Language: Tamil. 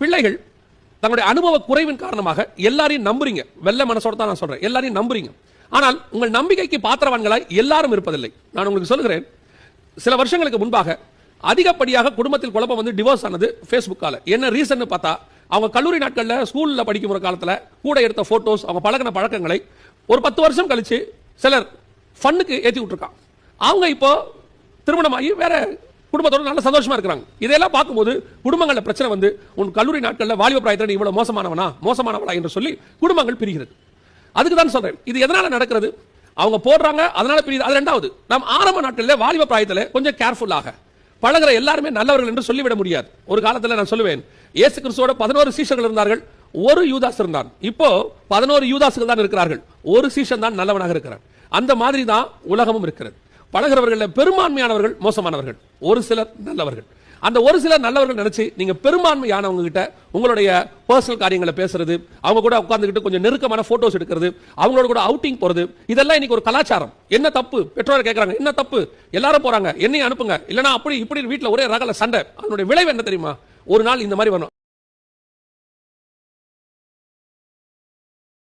பிள்ளைகள் தங்களுடைய அனுபவ குறைவின் காரணமாக எல்லாரையும் நம்புறீங்க. வெள்ள மனசோட தான் நான் சொல்றேன். எல்லாரையும் நம்புறீங்க. ஆனால் உங்கள் நம்பிக்கைக்கு பாத்திரவான்களாய் எல்லாரும் இருப்பதில்லை. நான் உங்களுக்கு சொல்கிறேன் சில வருஷங்களுக்கு முன்பாக அதிகப்படியாக குடும்பத்தில் குழப்பம் வந்து டிவோர்ஸ் ஆனது ஃபேஸ்புக்கால என்ன ரீசன் பார்த்தா அவங்க கல்லூரி நாட்களில் ஸ்கூலில் படிக்கும் ஒரு காலத்தில் கூட எடுத்த ஃபோட்டோஸ் அவங்க பழகின பழக்கங்களை ஒரு பத்து வருஷம் கழிச்சு சிலர் ஃபன்னுக்கு ஏற்றி விட்டுருக்கான். அவங்க இப்போ திருமணமாகி வேற குடும்பத்தோட நல்ல சந்தோஷமா இருக்கிறாங்க. இதெல்லாம் பார்க்கும்போது குடும்பங்களில் பிரச்சனை வந்து உன் கல்லூரி நாட்களில் வாலிப பிராயத்தில் நீ இவ்வளவு மோசமானவனா? மோசமானவளா? என்று சொல்லி குடும்பங்கள் பிரிகிறது. அதுக்கு தான் சொல்றேன். இது எதனால நடக்கிறது? அவங்க போடுறாங்க அதனால பிரியுது. அது ரெண்டாவது நாம் ஆரம்ப நாட்களில் வாலிப பிராயத்தில் கொஞ்சம் கேர்ஃபுல்லாக பழகுற எல்லாருமே நல்லவர்கள் என்று சொல்லிவிட முடியாது. ஒரு காலத்துல நான் சொல்லுவேன் இயேசு கிறிஸ்துவோட பதினோரு சீஷர்கள் இருந்தார்கள் ஒரு யூதாஸ் இருந்தான். இப்போ பதினோரு யூதாஸ்கள் தான் இருக்கிறார்கள். ஒரு சீஷன் தான் நல்லவனாக இருக்கிறான். அந்த மாதிரி தான் உலகமும் இருக்கிறது. பழகிறவர்களில் பெரும்பான்மையானவர்கள் மோசமானவர்கள். ஒரு சிலர் நல்லவர்கள். அந்த ஒரு சிலர் நல்லவர்கள் நினைச்சு நீங்க பெரும்பான்மையானவங்க கிட்ட உங்களுடைய பர்சனல் காரியங்களை பேசுறது அவங்க கூட உட்காந்துக்கிட்டு கொஞ்சம் நெருக்கமான போட்டோஸ் எடுக்கிறது அவங்களோட கூட அவுட்டிங் போறது இதெல்லாம் இன்னைக்கு ஒரு கலாச்சாரம். என்ன தப்பு? பெற்றோர் கேட்கறாங்க என்ன தப்பு? எல்லாரும் போறாங்க என்னையும் அனுப்புங்க. இல்லைன்னா அப்படி இப்படி வீட்டில் ஒரே ரகல சண்டை. அதனுடைய விளைவு என்ன தெரியுமா? ஒரு நாள் இந்த மாதிரி வரணும்